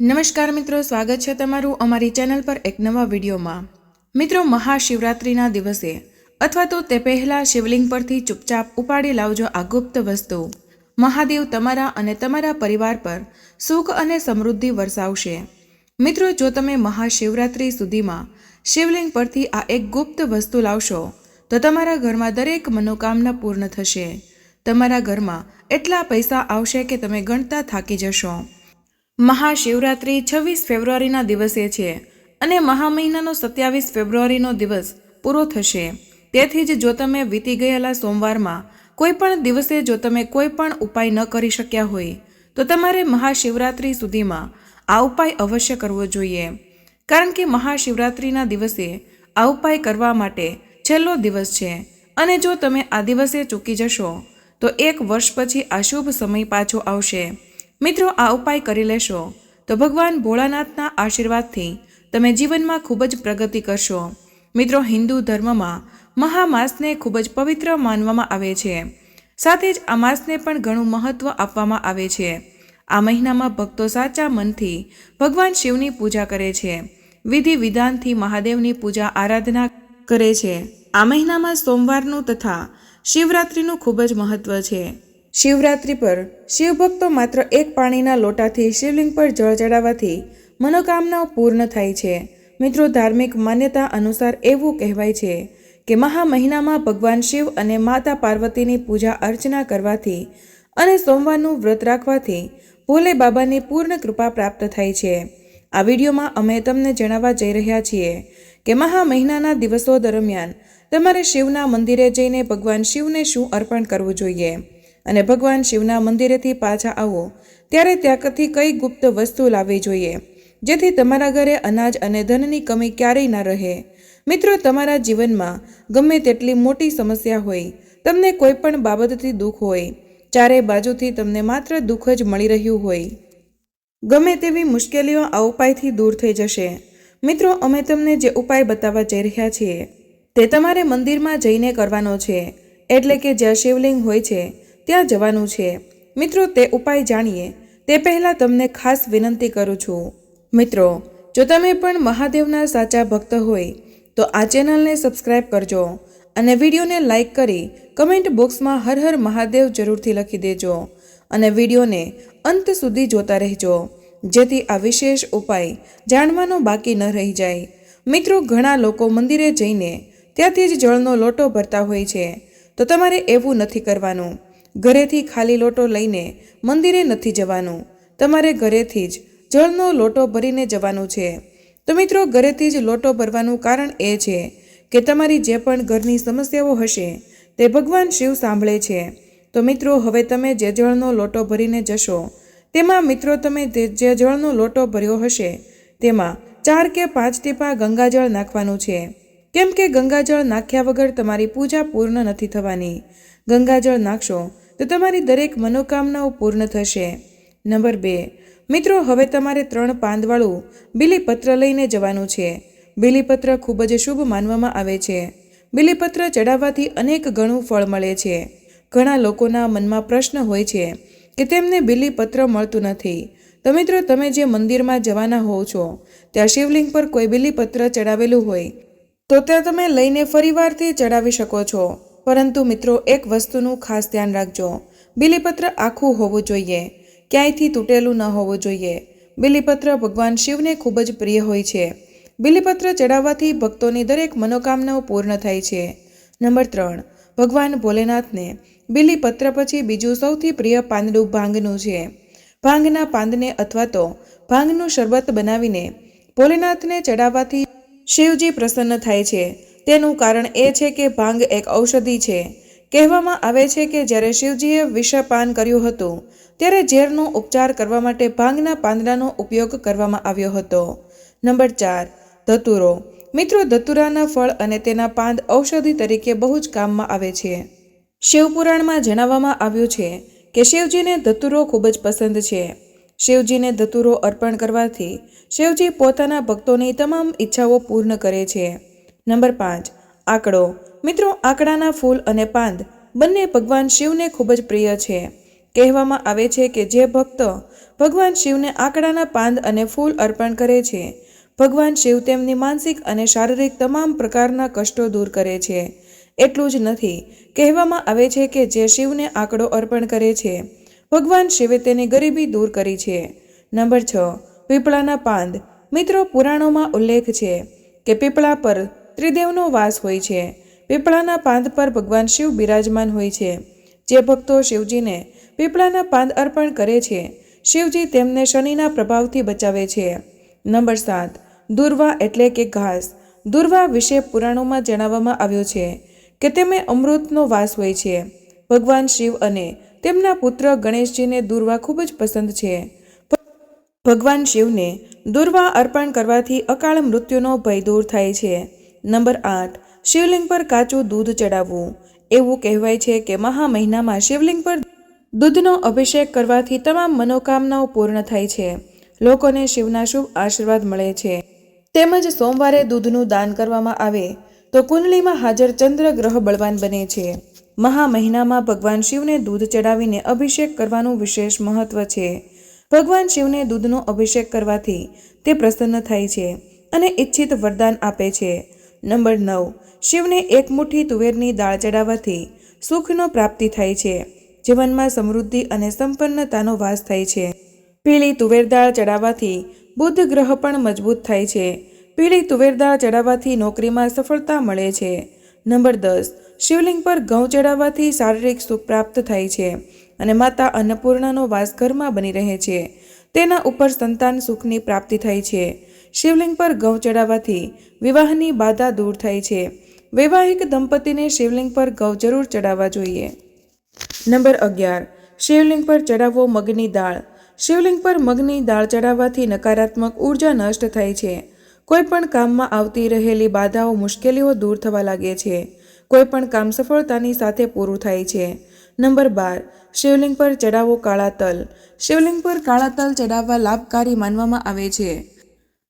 નમસ્કાર મિત્રો, સ્વાગત છે તમારું અમારી ચેનલ પર એક નવા વિડીયોમાં. મિત્રો, મહાશિવરાત્રિના દિવસે અથવા તો તે પહેલાં શિવલિંગ પરથી ચૂપચાપ ઉપાડી લાવજો આ ગુપ્ત વસ્તુ. મહાદેવ તમારા અને તમારા પરિવાર પર સુખ અને સમૃદ્ધિ વરસાવશે. મિત્રો, જો તમે મહાશિવરાત્રિ સુધીમાં શિવલિંગ પરથી આ એક ગુપ્ત વસ્તુ લાવશો, તો તમારા ઘરમાં દરેક મનોકામના પૂર્ણ થશે. તમારા ઘરમાં એટલા પૈસા આવશે કે તમે ગણતા થાકી જશો. મહાશિવરાત્રિ છવ્વીસ ફેબ્રુઆરીના દિવસે છે અને મહા મહિનાનો સત્યાવીસ ફેબ્રુઆરીનો દિવસ પૂરો થશે. તેથી જ જો તમે વીતી ગયેલા સોમવારમાં કોઈ પણ દિવસે જો તમે કોઈ પણ ઉપાય ન કરી શક્યા હોય, તો તમારે મહાશિવરાત્રિ સુધીમાં આ ઉપાય અવશ્ય કરવો જોઈએ. કારણ કે મહાશિવરાત્રિના દિવસે આ ઉપાય કરવા માટે છેલ્લો દિવસ છે અને જો તમે આ દિવસે ચૂકી જશો, તો એક વર્ષ પછી આ શુભ સમય પાછો આવશે. મિત્રો, આ ઉપાય કરી લેશો. તો ભગવાન ભોળાનાથના આશીર્વાદથી તમે જીવનમાં ખૂબ જ પ્રગતિ કરશો. મિત્રો, હિન્દુ ધર્મમાં મહામાસને ખૂબ જ પવિત્ર માનવામાં આવે છે. સાથે જ આ માસને પણ ઘણું મહત્ત્વ આપવામાં આવે છે. આ મહિનામાં ભક્તો સાચા મનથી ભગવાન શિવની પૂજા કરે છે. વિધિ વિધાનથી મહાદેવની પૂજા આરાધના કરે છે. આ મહિનામાં સોમવારનું તથા શિવરાત્રિનું ખૂબ જ મહત્ત્વ છે. શિવરાત્રિ પર શિવભક્તો માત્ર એક પાણીના લોટાથી શિવલિંગ પર જળ ચડાવવાથી મનોકામનાઓ પૂર્ણ થાય છે. મિત્રો, ધાર્મિક માન્યતા અનુસાર એવું કહેવાય છે કે મહા મહિનામાં ભગવાન શિવ અને માતા પાર્વતીની પૂજા અર્ચના કરવાથી અને સોમવારનું વ્રત રાખવાથી ભોલે બાબાની પૂર્ણ કૃપા પ્રાપ્ત થાય છે. આ વિડીયોમાં અમે તમને જણાવવા જઈ રહ્યા છીએ કે મહા મહિનાના દિવસો દરમિયાન તમારે શિવના મંદિરે જઈને ભગવાન શિવને શું અર્પણ કરવું જોઈએ? અને ભગવાન શિવના મંદિરેથી પાછા આવો. ત્યારે ત્યાંથી કઈ ગુપ્ત વસ્તુ લાવવી જોઈએ? જેથી તમારા ઘરે અનાજ અને ધનની કમી ક્યારેય ના રહે. મિત્રો, તમારા જીવનમાં ગમે તેટલી મોટી સમસ્યા હોય, તમને કોઈ પણ બાબતથી દુઃખ હોય, ચારે બાજુથી તમને માત્ર દુઃખ જ મળી રહ્યું હોય. ગમે તેવી મુશ્કેલીઓ આ ઉપાયથી દૂર થઈ જશે. મિત્રો, અમે તમને જે ઉપાય બતાવવા જઈ રહ્યા છીએ, તે તમારે મંદિરમાં જઈને કરવાનો છે. એટલે કે જ્યાં શિવલિંગ હોય છે ત્યાં જવાનું છે. મિત્રો, તે ઉપાય જાણીએ. તે પહેલાં તમને ખાસ વિનંતી કરું છું. મિત્રો, જો તમે પણ મહાદેવના સાચા ભક્ત હોય, તો આ ચેનલને સબસ્ક્રાઇબ કરજો અને વિડીયોને લાઇક કરી કમેન્ટ બોક્સમાં હર હર મહાદેવ જરૂરથી લખી દેજો અને વિડીયોને અંત સુધી જોતા રહેજો. જેથી આ વિશેષ ઉપાય જાણવાનો બાકી ન રહી જાય. મિત્રો, ઘણા લોકો મંદિરે જઈને ત્યાંથી જ જળનો લોટો ભરતા હોય છે. તો તમારે એવું નથી કરવાનું. ઘરેથી ખાલી લોટો લઈને મંદિરે નથી જવાનું. તમારે ઘરેથી જ જળનો લોટો ભરીને જવાનું છે. તો મિત્રો, ઘરેથી જ લોટો ભરવાનું કારણ એ છે કે તમારી જે પણ ઘરની સમસ્યાઓ હશે તે ભગવાન શિવ સાંભળે છે. તો મિત્રો, હવે તમે જે જળનો લોટો ભરીને જશો, તેમાં મિત્રો, તમે જે જળનો લોટો ભર્યો હશે, તેમાં ચાર કે પાંચ ટીપા ગંગાજળ નાખવાનું છે. કેમ કે ગંગાજળ નાખ્યા વગર તમારી પૂજા પૂર્ણ નથી થવાની. ગંગાજળ નાખશો તો તમારી દરેક મનોકામનાઓ પૂર્ણ થશે. નંબર બે, મિત્રો, હવે તમારે ત્રણ પાંદવાળું બીલીપત્ર લઈને જવાનું છે. બીલીપત્ર ખૂબ જ શુભ માનવામાં આવે છે. બિલીપત્ર ચડાવવાથી અનેક ગણું ફળ મળે છે. ઘણા લોકોના મનમાં પ્રશ્ન હોય છે કે તેમને બિલીપત્ર મળતું નથી. તો મિત્રો, તમે જે મંદિરમાં જવાના હોવ છો, ત્યાં શિવલિંગ પર કોઈ બીલીપત્ર ચડાવેલું હોય, તો ત્યાં તમે લઈને ફરીવારથી ચડાવી શકો છો. પરંતુ મિત્રો, એક વસ્તુનું ખાસ ધ્યાન રાખજો. બિલીપત્ર આખું હોવું જોઈએ. ક્યાંયથી તૂટેલું ન હોવું જોઈએ. બિલીપત્ર ભગવાન શિવને ખૂબ જ પ્રિય હોય છે. બિલીપત્ર ચડાવવાથી ભક્તોની દરેક મનોકામનાઓ પૂર્ણ થાય છે. નંબર ત્રણ, ભગવાન ભોલેનાથને બિલીપત્ર પછી બીજું સૌથી પ્રિય પાંદડું ભાંગનું છે. ભાંગના પાંદને અથવા તો ભાંગનું શરબત બનાવીને ભોલેનાથને ચડાવવાથી શિવજી પ્રસન્ન થાય છે. તેનું કારણ એ છે કે ભાંગ એક ઔષધિ છે. કહેવામાં આવે છે કે જ્યારે શિવજીએ વિષપાન કર્યું હતું, ત્યારે ઝેરનો ઉપચાર કરવા માટે ભાંગના પાંદડાનો ઉપયોગ કરવામાં આવ્યો હતો. નંબર ચાર, ધતુરો. મિત્રો, ધતુરાના ફળ અને તેના પાંદ ઔષધિ તરીકે બહુ જ કામમાં આવે છે. શિવપુરાણમાં જણાવવામાં આવ્યું છે કે શિવજીને ધતુરો ખૂબ જ પસંદ છે. શિવજીને ધતુરો અર્પણ કરવાથી શિવજી પોતાના ભક્તોની તમામ ઈચ્છાઓ પૂર્ણ કરે છે. નંબર પાંચ, આંકડો. મિત્રો, આંકડાના ફૂલ અને પાંદ બંને ભગવાન શિવને ખૂબ જ પ્રિય છે. કહેવામાં આવે છે કે જે ભક્ત ભગવાન શિવને આંકડાના પાંદ અને ફૂલ અર્પણ કરે છે, ભગવાન શિવ તેમની માનસિક અને શારીરિક તમામ પ્રકારના કષ્ટો દૂર કરે છે. એટલું જ નથી, કહેવામાં આવે છે કે જે શિવને આંકડો અર્પણ કરે છે, ભગવાન શિવે તેની ગરીબી દૂર કરી છે. નંબર છ, પીપળાના પાંદ. મિત્રો, પુરાણોમાં ઉલ્લેખ છે કે પીપળા પર ત્રિદેવનો વાસ હોય છે. પીપળાના પાંદ પર ભગવાન શિવ બિરાજમાન હોય છે. જે ભક્તો શિવજીને પીપળાના પાંદ અર્પણ કરે છે, શિવજી તેમને શનિના પ્રભાવથી બચાવે છે. નંબર સાત, દુર્વા એટલે કે ઘાસ. દુર્વા વિશે પુરાણોમાં જણાવવામાં આવ્યું છે કે તેમાં અમૃતનો વાસ હોય છે. ભગવાન શિવ અને તેમના પુત્ર ગણેશજીને દુર્વા ખૂબ જ પસંદ છે. ભગવાન શિવને દુર્વા અર્પણ કરવાથી અકાળ મૃત્યુનો ભય દૂર થાય છે. નંબર આઠ, શિવલિંગ પર કાચું દૂધ ચડાવવું. એવું કહેવાય છે કે મહા મહિનામાં શિવલિંગ પર દૂધનો અભિષેક કરવાથી તમામ મનોકામનાઓ પૂર્ણ થાય છે. લોકોને શિવના શુભ આશીર્વાદ મળે છે. તેમજ સોમવારે દૂધનું દાન કરવામાં આવે, તો કુંડલીમાં હાજર ચંદ્ર ગ્રહ બળવાન બને છે. મહા મહિનામાં ભગવાન શિવને દૂધ ચડાવીને અભિષેક કરવાનું વિશેષ મહત્વ છે. ભગવાન શિવને દૂધનો અભિષેક કરવાથી તે પ્રસન્ન થાય છે અને ઈચ્છિત વરદાન આપે છે. નંબર નવ. શિવને એક મુઠ્ઠી તુવેરની દાળ ચડાવવાથી સુખનો પ્રાપ્તિ થાય છે. જીવનમાં સમૃદ્ધિ અને સંપન્નતાનો વાસ થાય છે. પીળી તુવેર દાળ ચડાવવાથી બુદ્ધ ગ્રહ પણ મજબૂત થાય છે. પીળી તુવેર દાળ ચડાવવાથી નોકરીમાં સફળતા મળે છે. નંબર દસ. શિવલિંગ પર ઘઉં ચડાવવાથી શારીરિક સુખ પ્રાપ્ત થાય છે અને માતા અન્નપૂર્ણાનો વાસ ઘરમાં બની રહે છે. તેના ઉપર સંતાન સુખની પ્રાપ્તિ થાય છે. શિવલિંગ પર ઘઉં ચડાવવાથી વિવાહની બાધા દૂર થાય છે. વૈવાહિક દંપતીને શિવલિંગ પર ઘઉં જરૂર ચડાવવા જોઈએ. નંબર અગિયાર. શિવલિંગ પર ચડાવવો મગની દાળ. શિવલિંગ પર મગની દાળ ચડાવવાથી નકારાત્મક ઊર્જા નષ્ટ થાય છે. કોઈ પણ કામમાં આવતી રહેલી બાધાઓ મુશ્કેલીઓ દૂર થવા લાગે છે. કોઈ પણ કામ સફળતાની સાથે પૂરું થાય છે. નંબર બાર. શિવલિંગ પર ચડાવો કાળા તલ. શિવલિંગ પર કાળા તલ ચડાવવા લાભકારી માનવામાં આવે છે.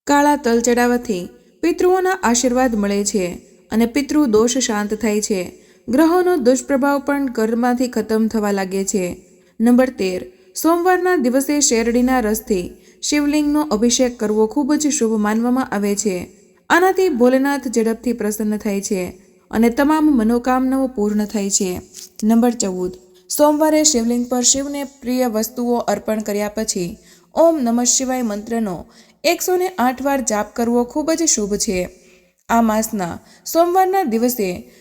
કાળા તલ ચડાવવાથી પિતૃઓના આશીર્વાદ મળે છે અને પિતૃ દોષ શાંત થાય છે. ગ્રહોનો દુષ્પ્રભાવ પણ ઘરમાંથી ખતમ થવા લાગે છે. નંબર તેર. સોમવારના દિવસે શેરડીના રસથી શિવલિંગનો અભિષેક કરવો ખૂબ જ શુભ માનવામાં આવે છે. આનાથી ભોલેનાથ ઝડપથી પ્રસન્ન થાય છે અને તમામ મનોકામનાઓ પૂર્ણ થાય છે. નંબર ચૌદ. સોમવારે શિવલિંગ પર શિવને પ્રિય વસ્તુઓ અર્પણ કર્યા પછી ઓમ નમઃ શિવાય મંત્રનો એકસો ને આઠ વાર જાપ કરવો ખૂબ જ શુભ છે. આ માસના સોમવારના દિવસે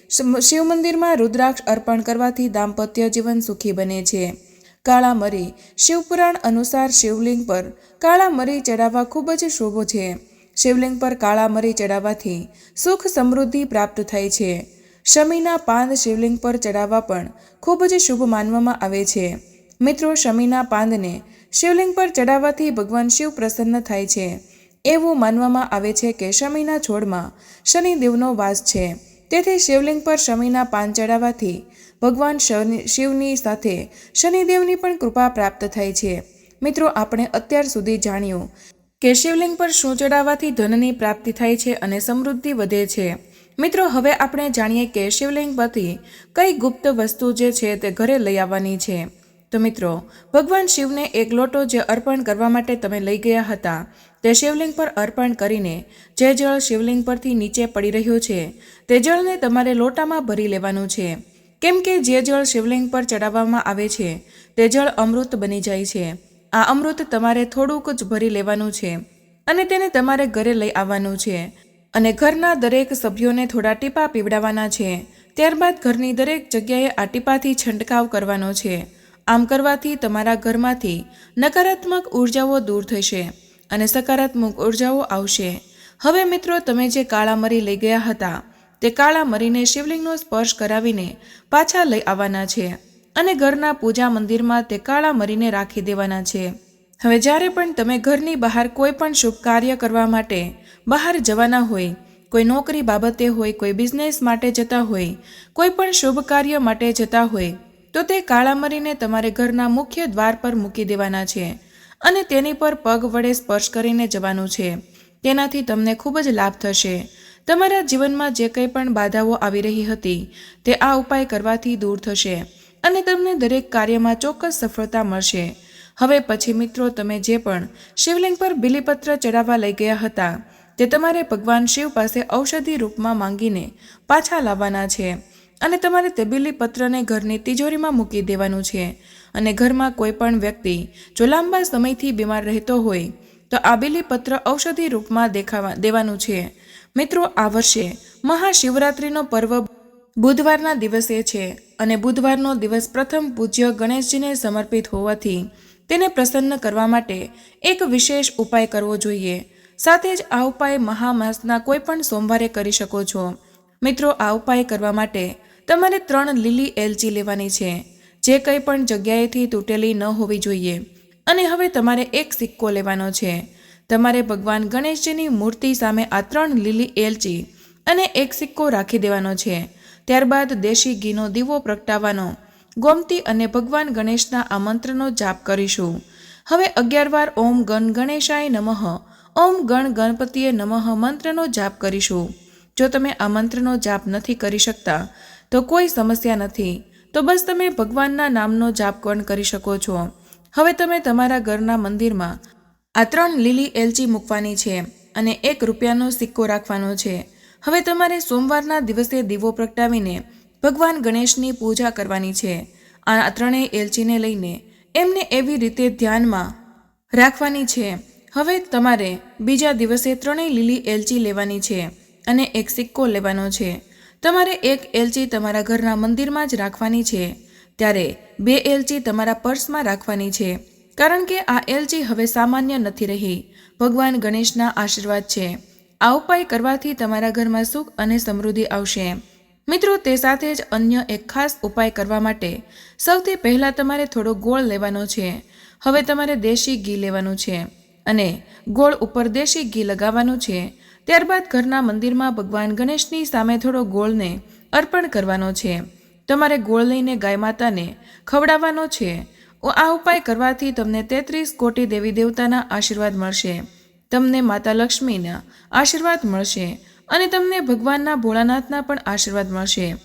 શિવ- મંદિરમાં રુદ્રાક્ષ અર્પણ કરવાથી દાંપત્ય જીવન સુખી બને છે. કાળા મરી શિવપુરાણ અનુસાર શિવલિંગ પર કાળા મરી ચડાવવા ખૂબ જ શુભ છે. શિવલિંગ પર કાળા મરી ચડાવવાથી સુખ સમૃદ્ધિ પ્રાપ્ત થાય છે. શમીના પાંદ શિવલિંગ પર ચડાવવા પણ ખૂબ જ શુભ માનવામાં આવે છે. મિત્રો, શમીના પાંદને શિવલિંગ પર ચડાવવાથી ભગવાન શિવ પ્રસન્ન થાય છે. એવું માનવામાં આવે છે કે શમીના છોડમાં શનિદેવનો વાસ છે. તેથી શિવલિંગ પર શમીના પાન ચડાવવાથી ભગવાન શિવની સાથે શનિદેવની પણ કૃપા પ્રાપ્ત થાય છે. મિત્રો, આપણે અત્યાર સુધી જાણ્યું કે શિવલિંગ પર શું ચડાવવાથી ધનની પ્રાપ્તિ થાય છે અને સમૃદ્ધિ વધે છે. મિત્રો, હવે આપણે જાણીએ કે શિવલિંગ પરથી કઈ ગુપ્ત વસ્તુ જે છે તે ઘરે લઈ આવવાની છે. તો મિત્રો, ભગવાન શિવને એક લોટો જે અર્પણ કરવા માટે તમે લઈ ગયા હતા, તે શિવલિંગ પર અર્પણ કરીને જે જળ શિવલિંગ પરથી નીચે પડી રહ્યું છે, તે જળને તમારે લોટામાં ભરી લેવાનું છે. કેમ કે જે જળ શિવલિંગ પર ચડાવવામાં આવે છે, તે જળ અમૃત બની જાય છે. આ અમૃત તમારે થોડુંક જ ભરી લેવાનું છે અને તેને તમારે ઘરે લઈ આવવાનું છે અને ઘરના દરેક સભ્યોને થોડા ટીપા પીવડાવવાના છે. ત્યારબાદ ઘરની દરેક જગ્યાએ આ ટીપાથી છંટકાવ કરવાનો છે. આમ કરવાથી તમારા ઘરમાંથી નકારાત્મક ઉર્જાઓ દૂર થશે અને સકારાત્મક ઉર્જાઓ આવશે. હવે મિત્રો, તમે જે કાળા મરી લઈ ગયા હતા, તે કાળા મરીને શિવલિંગનો સ્પર્શ કરાવીને પાછા લઈ આવવાના છે અને ઘરના પૂજા મંદિરમાં તે કાળા મરીને રાખી દેવાના છે. હવે જ્યારે પણ તમે ઘરની બહાર કોઈ પણ શુભ કાર્ય કરવા માટે બહાર જવાના હોય, કોઈ નોકરી બાબતે હોય, કોઈ બિઝનેસ માટે જતા હોય, કોઈ પણ શુભ કાર્ય માટે જતા હોય તો તે કાળા મરીને તમારે ઘરના મુખ્ય દ્વાર પર મૂકી દેવાના છે અને તેની પર પગ વડે સ્પર્શ કરીને જવાનું છે. તેનાથી તમને ખૂબ જ લાભ થશે. તમારા જીવનમાં જે કંઈ પણ બાધાઓ આવી રહી હતી, તે આ ઉપાય કરવાથી દૂર થશે અને તમને દરેક કાર્યમાં ચોક્કસ સફળતા મળશે. હવે પછી મિત્રો, તમે જે પણ શિવલિંગ પર બિલીપત્ર ચડાવવા લઈ ગયા હતા, તે તમારે ભગવાન શિવ પાસે ઔષધિ રૂપમાં માંગીને પાછા લાવવાના છે. અને તમારે તબીલી પત્રને ઘરની તિજોરીમાં મૂકી દેવાનું છે. અને ઘરમાં કોઈ પણ વ્યક્તિ જો લાંબા સમયથી બીમાર રહેતો હોય, તો આબેલી પત્ર ઔષધિ રૂપમાં દેખાવા દેવાનું છે. મિત્રો, આ વર્ષે મહાશિવરાત્રિનો પર્વ બુધવારના દિવસે છે અને બુધવારનો દિવસ પ્રથમ પૂજ્ય ગણેશજીને સમર્પિત હોવાથી તેને પ્રસન્ન કરવા માટે એક વિશેષ ઉપાય કરવો જોઈએ. સાથે જ આ ઉપાય મહામાસના કોઈ પણ સોમવારે કરી શકો છો. મિત્રો, આ ઉપાય કરવા માટે તમારે ત્રણ લીલી એલચી લેવાની છે. જે કંઈ પણ જગ્યાએથી તૂટેલી ન હોવી જોઈએ. અને હવે તમારે એક સિક્કો લેવાનો છે. તમારે ભગવાન ગણેશજીની મૂર્તિ સામે આ ત્રણ લીલી એલચી અને એક સિક્કો રાખી દેવાનો છે. ત્યારબાદ દેશી ઘીનો દીવો પ્રગટાવવાનો. ગોમતી અને ભગવાન ગણેશના આ મંત્રનો જાપ કરીશું. હવે અગિયાર વાર ઓમ ગણ ગણેશાય નમઃ. ઓમ ગણ ગણપતિએ નમઃ મંત્રનો જાપ કરીશું. જો તમે આ મંત્રનો જાપ નથી કરી શકતા તો કોઈ સમસ્યા નથી. તો બસ તમે ભગવાનના નામનો જાપ પણ કરી શકો છો? હવે તમે તમારા ઘરના મંદિરમાં આ ત્રણ લીલી એલચી મૂકવાની છે અને એક રૂપિયાનો સિક્કો રાખવાનો છે. હવે તમારે સોમવારના દિવસે દીવો પ્રગટાવીને ભગવાન ગણેશની પૂજા કરવાની છે. આ ત્રણેય એલચીને લઈને એમને એવી રીતે ધ્યાનમાં રાખવાની છે. હવે તમારે બીજા દિવસે ત્રણેય લીલી એલચી લેવાની છે અને એક સિક્કો લેવાનો છે. તમારે એક એલચી તમારા ઘરના મંદિરમાં જ રાખવાની છે. ત્યારે બે એલચી તમારા પર્સમાં રાખવાની છે. કારણ કે આ એલચી હવે સામાન્ય નથી રહી. ભગવાન ગણેશના આશીર્વાદ છે. આ ઉપાય કરવાથી તમારા ઘરમાં સુખ અને સમૃદ્ધિ આવશે. મિત્રો, તે સાથે જ અન્ય એક ખાસ ઉપાય કરવા માટે સૌથી પહેલાં તમારે થોડો ગોળ લેવાનો છે. હવે તમારે દેશી ઘી લેવાનું છે અને ગોળ ઉપર દેશી ઘી લગાવવાનું છે. ત્યારબાદ ઘરના મંદિરમાં ભગવાન ગણેશની સામે થોડો ગોળને અર્પણ કરવાનો છે. તમારે ગોળ લઈને ગાય માતાને ખવડાવવાનો છે. આ ઉપાય કરવાથી તમને તેત્રીસ કોટી દેવી દેવતાના આશીર્વાદ મળશે. તમને માતા લક્ષ્મીના આશીર્વાદ મળશે અને તમને ભગવાનના ભોળાનાથના પણ આશીર્વાદ મળશે.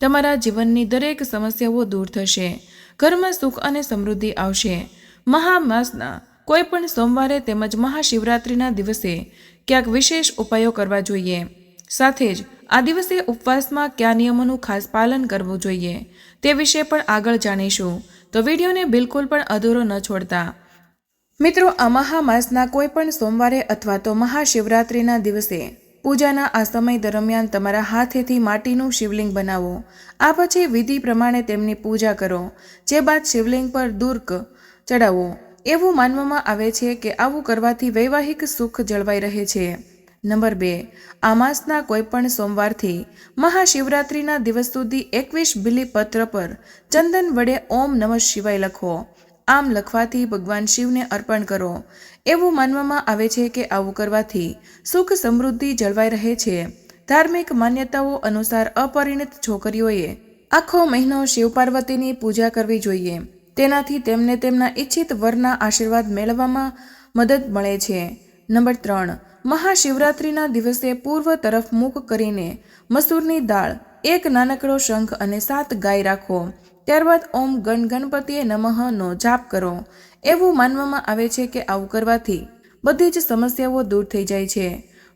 તમારા જીવનની દરેક સમસ્યાઓ દૂર થશે. ઘરમાં સુખ અને સમૃદ્ધિ આવશે. મહામાસના કોઈ પણ સોમવારે તેમજ મહાશિવરાત્રિના દિવસે ક્યાંક વિશેષ ઉપાયો કરવા જોઈએ. સાથે જ આ દિવસે ઉપવાસમાં કયા નિયમોનું ખાસ પાલન કરવું જોઈએ તે વિશે પણ આગળ જાણીશું. તો વિડીયોને બિલકુલ પણ અધૂરો ન છોડતા. મિત્રો, આ મહામાસના કોઈ પણ સોમવારે અથવા તો મહાશિવરાત્રિના દિવસે પૂજાના આ સમય દરમિયાન તમારા હાથેથી માટીનું શિવલિંગ બનાવો. આ પછી વિધિ પ્રમાણે તેમની પૂજા કરો. જે બાદ શિવલિંગ પર દુર્ક ચડાવો એવું માનવામાં આવે છે કે આવું કરવાથી વૈવાહિક સુખ જળવાઈ રહે છે. નંબર બે, આ માસના કોઈપણ સોમવારથી મહાશિવરાત્રિના દિવસ સુધી એકવીસ બિલીપત્ર પર ચંદન વડે ઓમ નમઃ શિવાય લખો. આમ લખવાથી ભગવાન શિવને અર્પણ કરો. એવું માનવામાં આવે છે કે આવું કરવાથી સુખ સમૃદ્ધિ જળવાઈ રહે છે. ધાર્મિક માન્યતાઓ અનુસાર અપરિણિત છોકરીઓએ આખો મહિનો શિવ પાર્વતીની પૂજા કરવી જોઈએ. તેનાથી તેમને તેમના ઈચ્છિત વરના આશીર્વાદ મેળવવામાં મદદ મળે છે. નંબર ત્રણ, મહાશિવરાત્રિના દિવસે પૂર્વ તરફ મુખ કરીને મસૂરની દાળ, એક નાનકડો શંખ અને સાત ગાય રાખો. ત્યારબાદ ઓમ ગણ ગણપતિએ નમઃનો જાપ કરો. એવું માનવામાં આવે છે કે આવું કરવાથી બધી જ સમસ્યાઓ દૂર થઈ જાય છે.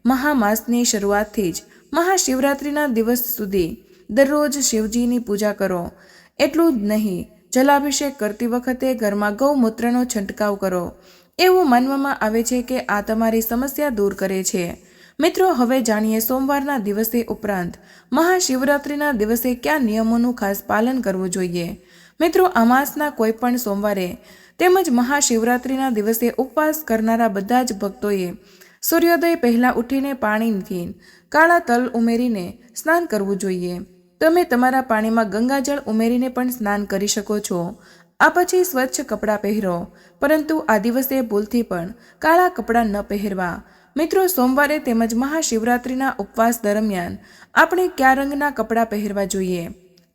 મહામાસની શરૂઆતથી જ મહાશિવરાત્રિના દિવસ સુધી દરરોજ શિવજીની પૂજા કરો. એટલું જ નહીં જલાભિષેક કરતી વખતે ઘરમાં ગૌમૂત્રનો છંટકાવ કરો. એવું માનવામાં આવે છે કે આ તમારી સમસ્યા દૂર કરે છે. મિત્રો, હવે જાણીએ સોમવારના દિવસે ઉપરાંત મહાશિવરાત્રિના દિવસે કયા નિયમોનું ખાસ પાલન કરવું જોઈએ. મિત્રો, આ માસના કોઈ પણ સોમવારે તેમજ મહાશિવરાત્રિના દિવસે ઉપવાસ કરનારા બધા જ ભક્તોએ સૂર્યોદય પહેલાં ઉઠીને પાણીથી કાળા તલ ઉમેરીને સ્નાન કરવું જોઈએ. તમે તમારા પાણીમાં ગંગાજળ ઉમેરીને પણ સ્નાન કરી શકો છો. આ પછી સ્વચ્છ કપડાં પહેરો. પરંતુ આ દિવસે ભૂલથી પણ કાળા કપડાં ન પહેરવા. મિત્રો, સોમવારે તેમજ મહાશિવરાત્રિના ઉપવાસ દરમિયાન આપણે કયા રંગના કપડાં પહેરવા જોઈએ?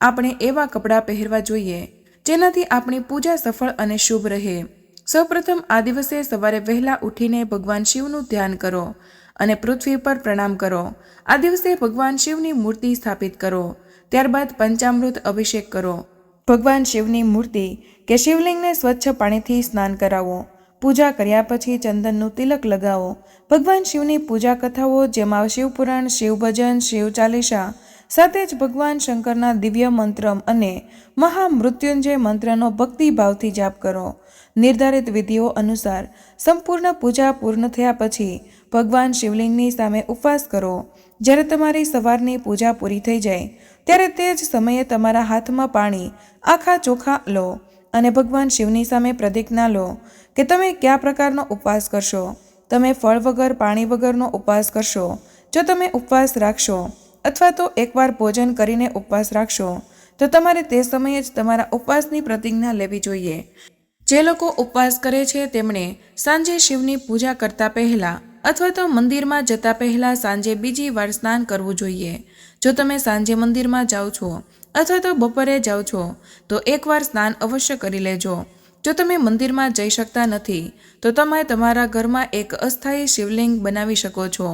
આપણે એવા કપડાં પહેરવા જોઈએ જેનાથી આપણી પૂજા સફળ અને શુભ રહે. સૌપ્રથમ આ દિવસે સવારે વહેલા ઉઠીને ભગવાન શિવનું ધ્યાન કરો અને પૃથ્વી પર પ્રણામ કરો. આ દિવસે ભગવાન શિવની મૂર્તિ સ્થાપિત કરો. ત્યારબાદ પંચામૃત અભિષેક કરો. ભગવાન શિવની મૂર્તિ કે શિવલિંગને સ્વચ્છ પાણીથી સ્નાન કરાવો. પૂજા કર્યા પછી ચંદનનું તિલક લગાવો. ભગવાન શિવની પૂજા કથાઓ જેમાં શિવપુરાણ, શિવભજન, શિવ ચાલીસા સાથે જ ભગવાન શંકરના દિવ્ય મંત્ર અને મહામૃત્યુંજય મંત્રનો ભક્તિભાવથી જાપ કરો. નિર્ધારિત વિધિઓ અનુસાર સંપૂર્ણ પૂજા પૂર્ણ થયા પછી ભગવાન શિવલિંગની સામે ઉપવાસ કરો. જ્યારે તમારી સવારની પૂજા પૂરી થઈ જાય ત્યારે તે જ સમયે તમારા હાથમાં પાણી આખા ચોખા લો અને ભગવાન શિવની સામે પ્રતિજ્ઞા લો કે તમે કયા પ્રકારનો ઉપવાસ કરશો. તમે ફળ વગર, પાણી વગરનો ઉપવાસ કરશો. જો તમે ઉપવાસ રાખશો અથવા તો એકવાર ભોજન કરીને ઉપવાસ રાખશો, તો તમારે તે સમયે જ તમારા ઉપવાસની પ્રતિજ્ઞા લેવી જોઈએ. જે લોકો ઉપવાસ કરે છે તેમણે સાંજે શિવની પૂજા કરતા પહેલા અથવા તો મંદિરમાં જતા પહેલા સાંજે બીજી વાર સ્નાન કરવું જોઈએ. જો તમે સાંજે મંદિરમાં જાઓ છો અથવા તો બપોરે જાઓ છો, તો એકવાર સ્નાન અવશ્ય કરી લેજો. જો તમે મંદિરમાં જઈ શકતા નથી, તો તમે તમારા ઘરમાં એક અસ્થાયી શિવલિંગ બનાવી શકો છો.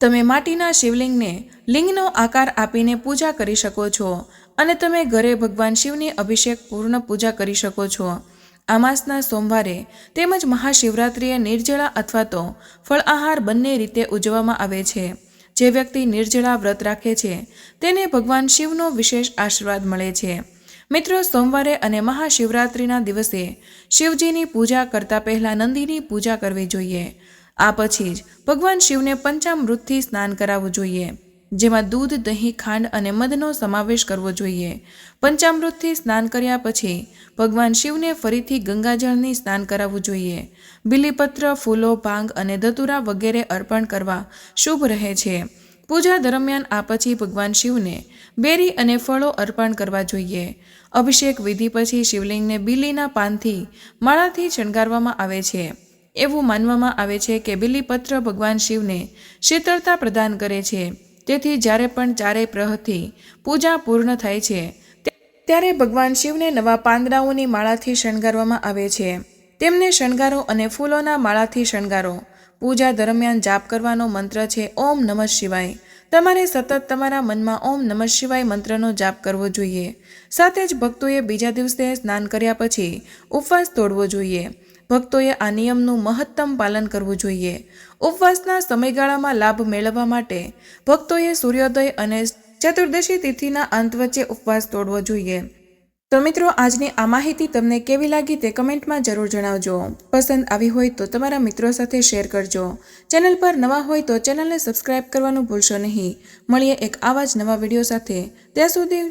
તમે માટીના શિવલિંગને લિંગનો આકાર આપીને પૂજા કરી શકો છો અને તમે ઘરે ભગવાન શિવની અભિષેક પૂર્ણ પૂજા કરી શકો છો. આ માસના સોમવારે તેમજ મહાશિવરાત્રિએ નિર્જળા અથવા તો ફળ આહાર બંને રીતે ઉજવવામાં આવે છે. જે વ્યક્તિ નિર્જળા વ્રત રાખે છે, તેને ભગવાન શિવનો વિશેષ આશીર્વાદ મળે છે. મિત્રો, સોમવારે અને મહાશિવરાત્રિના દિવસે શિવજીની પૂજા કરતા પહેલા નંદીની પૂજા કરવી જોઈએ. આ પછી જ ભગવાન શિવને પંચામૃતથી સ્નાન કરાવવું જોઈએ. જેમાં દૂધ, દહીં, ખાંડ અને મધનો સમાવેશ કરવો જોઈએ. પંચામૃતથી સ્નાન કર્યા પછી ભગવાન શિવને ફરીથી ગંગાજળની સ્નાન કરાવવું જોઈએ. બિલીપત્ર, ફૂલો, ભાંગ અને ધતુરા વગેરે અર્પણ કરવા શુભ રહે છે. પૂજા દરમિયાન આ પછી ભગવાન શિવને બેરી અને ફળો અર્પણ કરવા જોઈએ. અભિષેક વિધિ પછી શિવલિંગને બિલીના પાનથી માળાથી શણગારવામાં આવે છે. એવું માનવામાં આવે છે કે બિલીપત્ર ભગવાન શિવને શીતળતા પ્રદાન કરે છે. તેથી જ્યારે પણ ચારેય પ્રહથી પૂજા પૂર્ણ થાય છે, ત્યારે ભગવાન શિવને નવા પાંદડાઓની માળાથી શણગારવામાં આવે છે. તેમને શણગારો અને ફૂલોના માળાથી શણગારો. પૂજા દરમિયાન જાપ કરવાનો મંત્ર છે, ઓમ નમઃ શિવાય. તમારે સતત તમારા મનમાં ઓમ નમઃ શિવાય મંત્રનો જાપ કરવો જોઈએ. સાથે જ ભક્તોએ બીજા દિવસે સ્નાન કર્યા પછી ઉપવાસ તોડવો જોઈએ. ભક્તોએ આ નિયમનું મહત્તમ પાલન કરવું જોઈએ. ઉપવાસના સમયગાળામાં લાભ મેળવવા માટે ભક્તોએ સૂર્યોદય અને ચતુર્દશી તિથિના અંત વચ્ચે ઉપવાસ તોડવો જોઈએ. તો મિત્રો, આજની આ માહિતી તમને કેવી લાગી તે કમેન્ટમાં જરૂર જણાવજો. પસંદ આવી હોય તો તમારા મિત્રો સાથે શેર કરજો. ચેનલ પર નવા હોય તો ચેનલને સબસ્ક્રાઇબ કરવાનું ભૂલશો નહીં. મળીએ એક આવા જ નવા વીડિયો સાથે. ત્યાં સુધી